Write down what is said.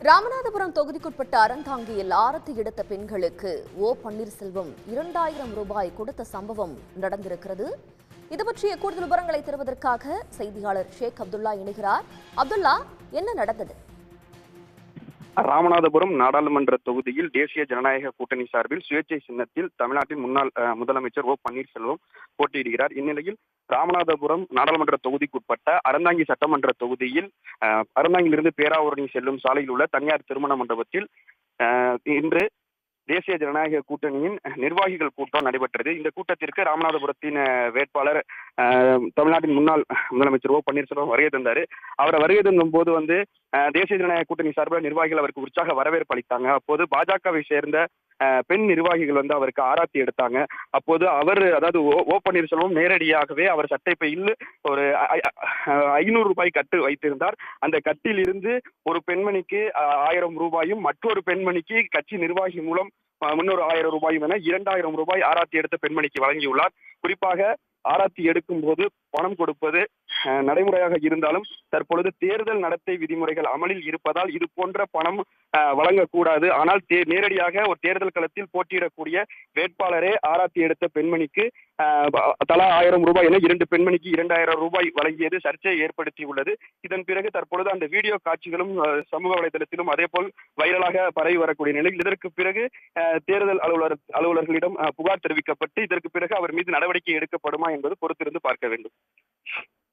ராமநாதபுரம் தொகுதிக்குட்பட்ட அறந்தாங்கியில் ஆரத்தி எடுத்த பெண்களுக்கு ஓ பன்னீர்செல்வம் இரண்டாயிரம் ரூபாய் கொடுத்த சம்பவம் நடந்திருக்கிறது. இது பற்றிய கூடுதல் விவரங்களை தருவதற்காக செய்தியாளர் ஷேக் அப்துல்லா இணைகிறார். அப்துல்லா என்ன நடந்தது? ராமநாதபுரம் நாடாளுமன்ற தொகுதியில் தேசிய ஜனநாயக கூட்டணி சார்பில் சுயேட்சை சின்னத்தில் தமிழ்நாட்டின் முன்னாள் அஹ், முதலமைச்சர் ஓ பன்னீர்செல்வம் போட்டியிடுகிறார். இந்நிலையில் ராமநாதபுரம் நாடாளுமன்ற தொகுதிக்குட்பட்ட அறந்தாங்கி சட்டமன்ற தொகுதியில் அறந்தாங்கிலிருந்து பேராவூரணி செல்லும் சாலையில் உள்ள தனியார் திருமண மண்டபத்தில் அஹ், இன்று தேசிய ஜனநாயக கூட்டணியின் நிர்வாகிகள் கூட்டம் நடைபெற்றது. இந்த கூட்டத்திற்கு ராமநாதபுரத்தின் வேட்பாளர் தமிழ்நாட்டின் முன்னாள் முதலமைச்சர் ஓ பன்னீர்செல்வம் வருகை தந்தார். அவரை வருகை தந்தும் போது வந்து தேசிய ஜனநாயக கூட்டணி சார்பில் நிர்வாகிகள் அவருக்கு உற்சாக வரவேற்பு அளித்தாங்க. அப்போது பாஜகவை சேர்ந்த பெண் நிர்வாகிகள் வந்து அவருக்கு ஆராத்தி எடுத்தாங்க. அப்போது அவர் அதாவது ஓ ஓ பன்னீர்செல்வம் நேரடியாகவே அவர் சட்டைப்பையில் ஒரு ஐ- ஐநூறு ரூபாய் கட்டு வைத்திருந்தார். அந்த கட்டில் இருந்து ஒரு பெண்மணிக்கு ஆயிரம் ரூபாயும் மற்றொரு பெண்மணிக்கு கட்சி நிர்வாகி மூலம் முன்னூறு ஆயிரம் ரூபாயும் என இரண்டாயிரம் ரூபாய் ஆராத்தி எடுத்த பெண்மணிக்கு வழங்கியுள்ளார். குறிப்பாக ஆராத்தி எடுக்கும் போது பணம் கொடுப்பது நடைமுறையாக இருந்தாலும் தற்பொழுது தேர்தல் நடத்தை விதிமுறைகள் அமலில் இருப்பதால் இது போன்ற பணம் வழங்கக்கூடாது. ஆனால் தே- நேரடியாக ஒரு தேர்தல் களத்தில் போட்டியிடக்கூடிய வேட்பாளரே ஆராத்தி எடுத்த பெண்மணிக்கு தலா ஆயிரம் ரூபாய் என இரண்டு பெண்மணிக்கு இரண்டாயிரம் ரூபாய் வழங்கியது சர்ச்சையை ஏற்படுத்தியுள்ளது. இதன் பிறகு தற்பொழுது அந்த வீடியோ காட்சிகளும் சமூக வலைதளத்திலும் அதேபோல் வைரலாக பரவி வரக்கூடிய நிலையில் இதற்கு பிறகு அஹ், தேர்தல் அலுவலர் அலுவலர்களிடம் புகார் தெரிவிக்கப்பட்டு இதற்கு பிறகு அவர் மீது நடவடிக்கை எடுக்கப்படுமா என்பது பொறுத்திருந்து பார்க்க வேண்டும்.